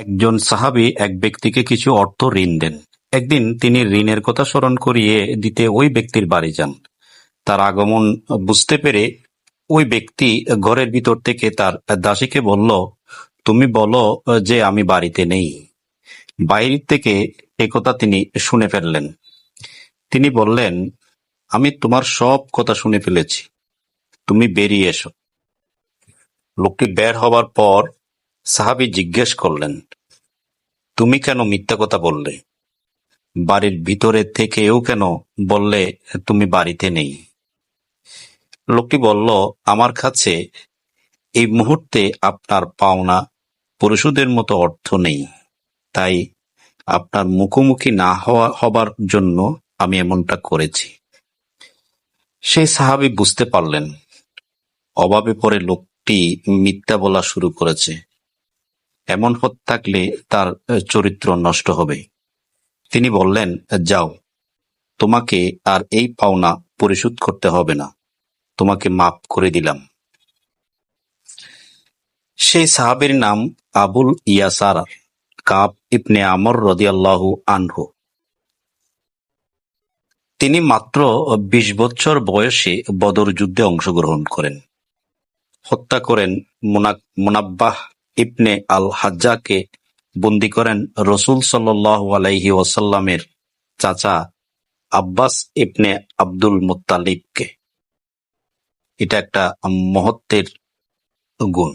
একজন সাহাবী এক ব্যক্তিকে কিছু অর্থ ঋণ দেন। একদিন তিনি ঋণের কথা স্মরণ করিয়ে দিতে ওই ব্যক্তির বাড়ি যান। তার আগমন বুঝতে পেরে ওই ব্যক্তি ঘরের ভিতর থেকে তার দাসীকে বলল, তুমি বলো যে আমি বাড়িতে নেই। বাইরে থেকে একথা তিনি শুনে ফেললেন। তিনি বললেন, আমি তোমার সব কথা শুনে ফেলেছি। তুমি বেরিয়ে এসো। লোকটি বের হবার পর সাহাবী জিজ্ঞেস করলেন, তুমি কেন মিথ্যা কথা বললে? বাড়ির ভিতরে থেকেও কেন বললে তুমি বাড়িতে নেই? লোকটি বলল, আমার কাছে এই মুহূর্তে আপনার পাওনা পরিশোধের মতো অর্থ নেই। তাই আপনার মুখোমুখি না হওয়া, হবার জন্য আমি এমনটা করেছি। সেই সাহাবী বুঝতে পারলেন অভাবে পড়ে লোকটি মিথ্যা বলা শুরু করেছে। এমন হতে থাকলে তার চরিত্র নষ্ট হবে। তিনি বললেন, যাও, তোমাকে আর এই পাওনা পরিশোধ করতে হবে না। তোমাকে মাফ করে দিলাম। সেই সাহাবের নাম আবুল ইয়াসার কাব ইবনে আমর রদিয়াল্লাহু আনহু। তিনি মাত্র বিশ বছর বয়সে বদর যুদ্ধে অংশগ্রহণ করেন। হত্যা করেন মুনাব্বাহ ইবনে আল হাজ্জাকে বন্দি করেন রসুল সাল্লাহ আলাইহি ওয়াসাল্লামের চাচা আব্বাস ইবনে আব্দুল মুতালিবকে এটা একটা মহত্বের গুণ।